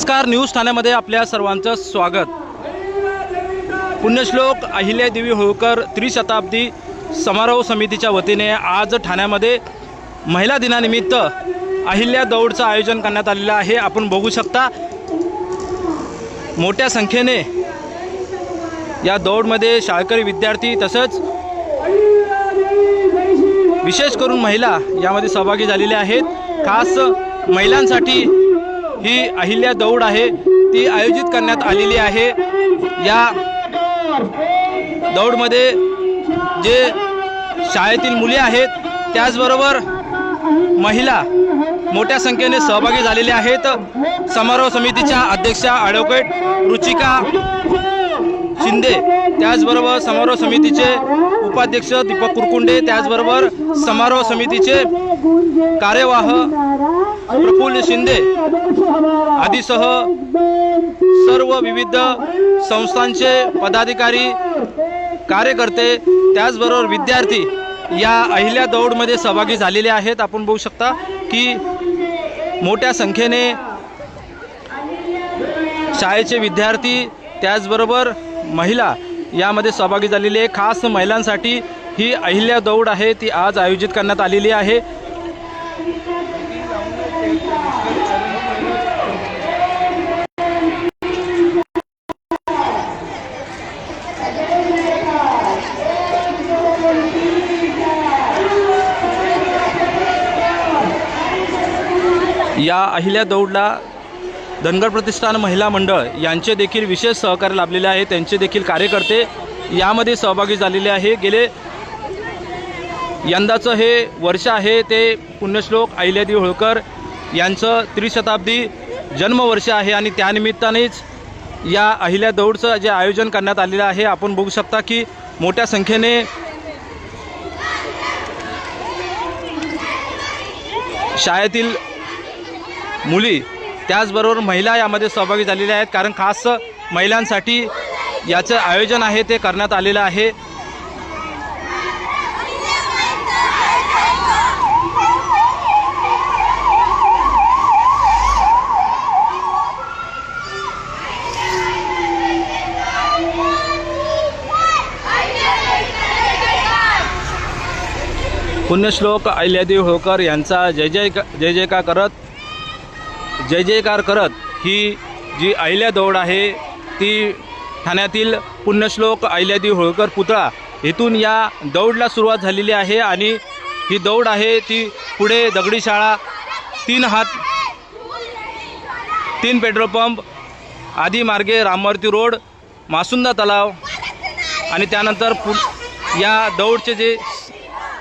नमस्कार न्यूज ठाण्यामध्ये आपल्या सर्वांचं स्वागत. पुण्यश्लोक अहिल्यादेवी होळकर त्रिशताब्दी समारोह समितीच्या वतीने आज ठाण्यामध्ये महिला दिनानिमित्त अहिल्या दौडचं आयोजन करण्यात आलेलं आहे. आपण बघू शकता मोठ्या संख्येने या दौडमध्ये शाळकरी विद्यार्थी तसंच विशेष करून महिला यामध्ये सहभागी झालेल्या आहेत. खास महिलांसाठी ही अहिल्या दौड आहे. ती आयोजित करण्यात आलेली आहे. या दौडमध्ये जे शाळेतील मुले आहेत त्याचबरोबर महिला मोठ्या संख्येने सहभागी झालेल्या आहेत. समारोह समितीच्या अध्यक्षा ॲडव्होकेट रुचिका शिंदे त्याचबरोबर समारोह समितीचे उपाध्यक्ष दीपक कुरकुंडे त्याचबरोबर समारोह समितीचे कार्यवाह प्रफुल्ल शिंदे आदीसह सर्व विविध संस्थांचे पदाधिकारी कार्यकर्ते त्याचबरोबर विद्यार्थी या अहिल्या दौडमध्ये सहभागी झालेले आहेत. आपण बघू शकता की मोठ्या संख्येने शाळेचे विद्यार्थी त्याचबरोबर महिला यामध्ये सहभागी झालेली आहे. खास महिलांसाठी ही अहिल्या दौड आहे ती आज आयोजित करण्यात आलेली आहे. या अहिल्या दौडला धनगर प्रतिष्ठान महिला मंडळ यांचे देखील विशेष सहकार्य लाभलेले आहे. त्यांचे देखील कार्यकर्ते यामध्ये सहभागी झालेले आहे. गेले यंदाचं हे वर्ष आहे ते पुण्यश्लोक अहिल्यादेवी होळकर यांचं त्रिशताब्दी जन्मवर्ष आहे आणि त्यानिमित्तानेच या अहिल्या दौडचं जे आयोजन करण्यात आलेलं आहे. आपण बघू शकता की मोठ्या संख्येने शाळेतील मुली त्याचबरोबर महिला यामध्ये सहभागी झालेल्या आहेत कारण खास महिलांसाठी याचं आयोजन आहे ते करण्यात आलेलं आहे. पुण्यश्लोक अहिल्यादेव होळकर यांचा जय जय जय का करत जय जयकार करत ही जी अहिल्या दौड आहे ती ठाण्यातील पुण्यश्लोक अहिल्यादेवी होळकर पुतळा इथून या दौडला सुरुवात झालेली आहे आणि ही दौड आहे ती पुढे दगडी शाळा तीन हात तीन पेट्रोल पंप आदी मार्गे रामवर्ती रोड मासुंदा तलाव आणि त्यानंतर पु या दौडचे जे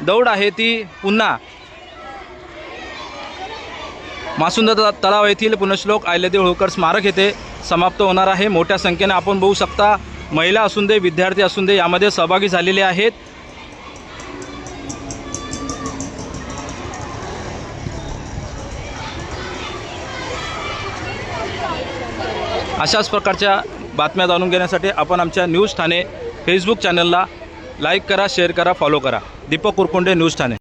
दौड आहे ती पुन्हा मासुंदा तलाव येथील पुण्यश्लोक आयलदेव होळकर स्मारक येथे समाप्त होणार आहे. मोठ्या संख्येने आपण बघू शकता महिला असून दे विद्यार्थी असून दे यामध्ये सहभागी झालेले आहेत. अशाच प्रकारच्या बातम्या जाणून घेण्यासाठी आपण आमच्या न्यूज ठाणे फेसबुक चॅनलला लाईक करा शेअर करा फॉलो करा. दीपक कुरकुंडे न्यूज ठाणे.